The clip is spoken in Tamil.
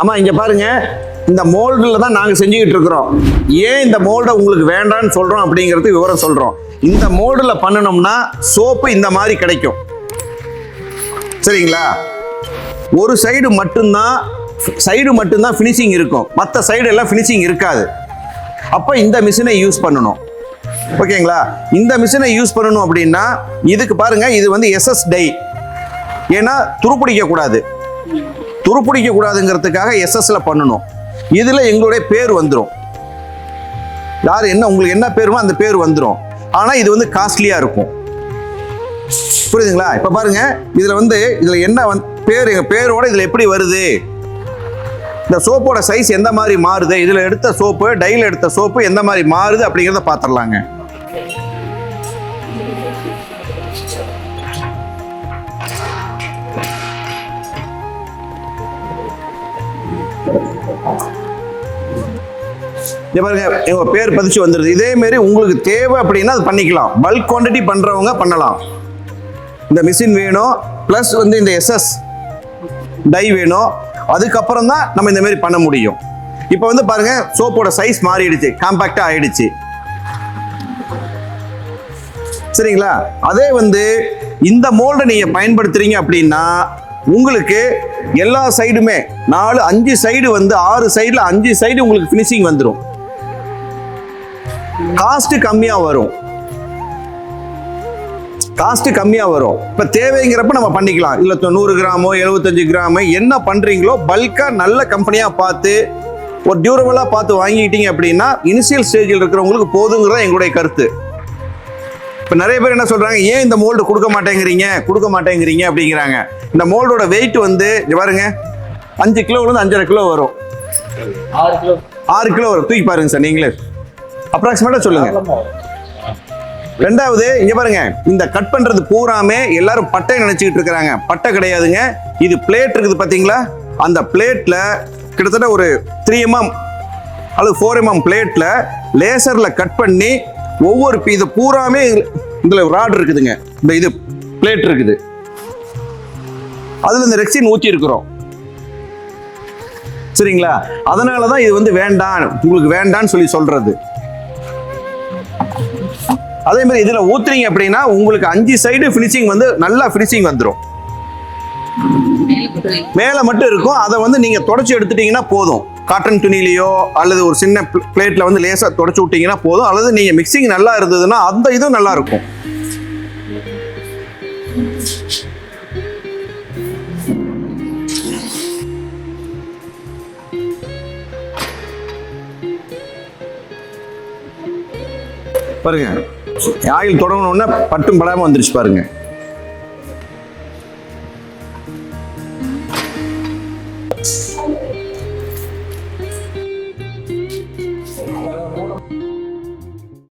ஆமாம் இங்க பாருங்க. இந்த மோல்டில் தான் நாங்கள் செஞ்சுக்கிட்டு இருக்கிறோம். ஏன் இந்த மோல்டை உங்களுக்கு வேண்டாம்னு சொல்கிறோம் அப்படிங்கிறது விவரம் சொல்கிறோம் இந்த மோல்டில் பண்ணணும்னா சோப்பு இந்த மாதிரி கிடைக்கும். சரிங்களா? ஒரு சைடு மட்டும்தான் சைடு மட்டும்தான் ஃபினிஷிங் இருக்கும். மற்ற சைடு எல்லாம் ஃபினிஷிங் இருக்காது. அப்போ இந்த மிஷினை யூஸ் பண்ணணும். ஓகேங்களா? இந்த மிஷினை யூஸ் பண்ணணும் அப்படின்னா இதுக்கு பாருங்கள் இது வந்து எஸ்எஸ் டை ஏன்னா துருப்பிடிக்கக்கூடாது. துருப்பிடிக்க கூடாதுங்கிறதுக்காக எஸ்எஸ்ல பண்ணணும். இதுல எங்களுடைய பேர் வந்துடும் யார் என்ன உங்களுக்கு என்ன பேருமோ அந்த பேர் வந்துடும் ஆனா இது வந்து காஸ்ட்லியா இருக்கும். புரியுதுங்களா? இப்ப பாருங்க இதுல வந்து இதுல என்ன பேர் எங்க பேரோட இதுல எப்படி வருது? இந்த சோப்போட சைஸ் எந்த மாதிரி மாறுது? இதுல எடுத்த சோப்பு டைல எடுத்த சோப்பு எந்த மாதிரி மாறுது அப்படிங்கிறத பாத்திரலாங்க இது பாருங்க எங்க பேர் பதிச்சு வந்துருது. இதே மாதிரி உங்களுக்கு தேவை அப்படின்னா அது பண்ணிக்கலாம். பல்க் குவான்டிட்டி பண்றவங்க பண்ணலாம். இந்த மிஷின் வேணும் ப்ளஸ் வந்து இந்த எஸ்எஸ் டை வேணும். அதுக்கப்புறம் தான் நம்ம இந்த மாதிரி பண்ண முடியும். இப்போ வந்து பாருங்க சோப்போட சைஸ் மாறிடுச்சு காம்பாக்டா ஆயிடுச்சு. சரிங்களா? அதே வந்து இந்த மோல்டை நீங்க பயன்படுத்துறீங்க அப்படின்னா உங்களுக்கு எல்லா சைடுமே நாலு அஞ்சு சைடு வந்து ஆறு சைடில் அஞ்சு சைடு உங்களுக்கு ஃபினிஷிங் வந்துடும் காஸ்ட் கம்மியாக வரும். காஸ்ட் கம்மியாக வரும். இப்போ தேவைங்கிறப்ப நம்ம பண்ணிக்கலாம். இல்லை நூறு கிராமோ எழுபத்தஞ்சு கிராமோ என்ன பண்ணுறீங்களோ பல்காக நல்ல கம்பெனியாக பார்த்து ஒரு டியூரபிளா பார்த்து வாங்கிக்கிட்டீங்க அப்படின்னா இனிஷியல் ஸ்டேஜில் இருக்கிறவங்களுக்கு போதுங்கிறத எங்களுடைய கருத்து. இப்போ நிறைய பேர் என்ன சொல்றாங்க ஏன் இந்த மோல்டு கொடுக்க மாட்டேங்கிறீங்க? கொடுக்க மாட்டேங்கிறீங்க? அப்படிங்கிறாங்க. இந்த மோல்டோட வெயிட் வந்து பாருங்க அஞ்சு கிலோலேருந்து அஞ்சரை கிலோ வரும். ஆறு கிலோ. ஆறு கிலோ வரும். தூக்கி பாருங்க சார் நீங்களே. அப்ராக்சிமேட்டா சொல்லுங்க. ரெண்டாவது இங்க பாருங்க இந்த கட் பண்றது பூராமே எல்லாரும் பட்டை நினைச்சுக்கிட்டு இருக்கிறாங்க. பட்டை கிடையாதுங்க. இது பிளேட் இருக்குது பாத்தீங்களா? அந்த பிளேட்ல கிட்டத்தட்ட ஒரு த்ரீ எம்எம் அல்லது ஃபோர் எம்எம் பிளேட்ல லேசர்ல கட் பண்ணி ஒவ்வொரு இதை இது பூராமே இதில் ராட் இருக்குதுங்க. இந்த இது பிளேட் இருக்குது. அதில் இந்த ரெக்சின் ஊற்றி இருக்கிறோம். சரிங்களா? அதனால தான் இது வந்து வேண்டாம். உங்களுக்கு வேண்டாம்னு சொல்லி சொல்றது. அதே மாதிரி இதில் ஊத்துறீங்க அப்படின்னா உங்களுக்கு அஞ்சு சைடு ஃபினிஷிங் வந்து நல்லா ஃபினிஷிங் வந்துடும் மேலே மட்டும் இருக்கும். அதை வந்து நீங்கள் தொடச்சி எடுத்துட்டீங்கன்னா போதும். காட்டன் துணிலேயோ அல்லது ஒரு சின்ன பிளேட்டில் வந்து லேசாக தொடச்சி விட்டிங்கன்னா போதும். அல்லது நீங்கள் மிக்சிங் நல்லா இருந்ததுன்னா அந்த இதுவும் நல்லா இருக்கும் பாருங்க. ஆயில் தொடங்கணுன்னா பட்டும் படாமல் வந்துருச்சு பாருங்க.